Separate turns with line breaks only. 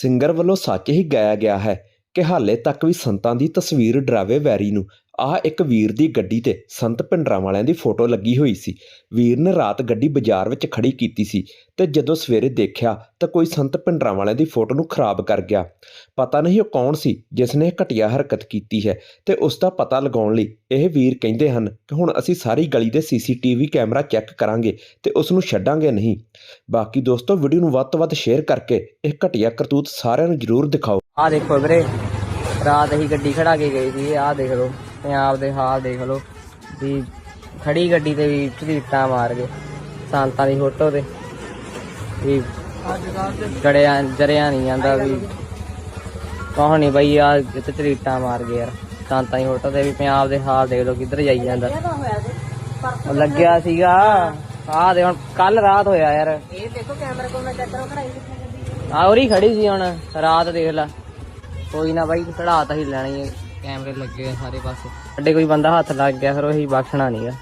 Singer ਵੱਲੋਂ ਸੱਚ ਹੀ ਗਾਇਆ ਗਿਆ ਹੈ। ਕਿ ਹਾਲੇ ਤੱਕ ਵੀ ਸੰਤਾਂ ਦੀ ਤਸਵੀਰ ਡਰਾਵੇ ਵੈਰੀ ਨੂੰ, ਆਹ ਇੱਕ ਵੀਰ ਦੀ ਗੱਡੀ ਤੇ ਸੰਤ ਭਿੰਡਰਾਂ ਵਾਲਿਆਂ ਦੀ ਫੋਟੋ ਲੱਗੀ ਹੋਈ ਸੀ। ਵੀਰ ਨੇ ਰਾਤ ਗੱਡੀ ਬਾਜ਼ਾਰ ਵਿੱਚ ਖੜੀ ਕੀਤੀ ਸੀ ਤੇ ਜਦੋਂ ਸਵੇਰੇ ਦੇਖਿਆ ਤਾਂ ਕੋਈ ਸੰਤ ਭਿੰਡਰਾਂ ਵਾਲਿਆਂ ਦੀ ਫੋਟੋ ਨੂੰ ਖਰਾਬ ਕਰ ਗਿਆ। ਪਤਾ ਨਹੀਂ ਉਹ ਕੌਣ ਸੀ ਜਿਸ ਨੇ ਇਹ ਘਟੀਆ ਹਰਕਤ ਕੀਤੀ ਹੈ ਤੇ ਉਸ ਦਾ ਪਤਾ ਲਗਾਉਣ ਲਈ ਇਹ ਵੀਰ ਕਹਿੰਦੇ ਹਨ ਕਿ ਹੁਣ ਅਸੀਂ ਸਾਰੀ ਗਲੀ ਦੇ ਸੀਸੀਟੀਵੀ ਕੈਮਰਾ ਚੈੱਕ ਕਰਾਂਗੇ ਤੇ ਉਸ ਨੂੰ ਛੱਡਾਂਗੇ ਨਹੀਂ। ਬਾਕੀ ਦੋਸਤੋ, ਵੀਡੀਓ ਨੂੰ ਵੱਧ ਤੋਂ ਵੱਧ ਸ਼ੇਅਰ ਕਰਕੇ ਇਹ ਘਟੀਆ ਕਰਤੂਤ ਸਾਰਿਆਂ ਨੂੰ ਜ਼ਰੂਰ ਦਿਖਾਓ।
ਆ ਦੇਖੋ ਵੀਰੇ ਰਾਤ ਅਸੀਂ ਗੱਡੀ ਖੜਾ ਕੇ ਗਏ ਸੀ ਆਹ ਦੇਖ ਲਓ ਪੰਜਾਬ ਦੇ ਹਾਲ ਦੇਖ ਲਓ ਵੀ ਖੜੀ ਗੱਡੀ ਤੇ ਵੀ ਝਰੀਟਾਂ ਮਾਰ ਗਏ ਸੰਤਾਂ ਦੀ ਫੋਟੋ ਤੇ ਵੀ ਜੜਿਆ ਜਰਿਆ ਨਹੀਂ ਜਾਂਦਾ ਵੀ। ਕੌਣ ਨਹੀਂ ਬਈ ਆ ਜਿੱਤੇ ਝਰੀਟਾਂ ਮਾਰ ਗਏ ਯਾਰ ਸੰਤਾਂ ਦੀ ਫੋਟੋ ਤੇ ਵੀ ਪੰਜਾਬ ਦੇ ਹਾਲ ਦੇਖ ਲਓ ਕਿੱਧਰ ਜਾਈ ਜਾਂਦਾ। ਉਹ ਲੱਗਿਆ ਸੀਗਾ ਆਹ ਦੇ ਹੁਣ ਕੱਲ ਰਾਤ ਹੋਇਆ ਯਾਰ। ਇਹ ਦੇਖੋ ਕੈਮਰਾ ਕੋਲ ਮੈਂ ਚੈੱਕ ਕਰੋ ਖੜਾਈ ਆ ਉਰੀ ਖੜੀ ਸੀ ਹੁਣ ਰਾਤ ਦੇਖ ਲੈ। ਕੋਈ ਨਾ ਬਾਈ ਖੜਾ ਤਾਂ ਹੀ ਲੈਣੀ ਹੈ ਕੈਮਰੇ ਲੱਗੇ ਆ ਸਾਰੇ ਪਾਸੇ। ਅੱਡੇ ਕੋਈ ਬੰਦਾ ਹੱਥ ਲੱਗ ਗਿਆ ਫਿਰ ਉਹੀ ਬਖਸ਼ਣਾ ਨਹੀਂਗਾ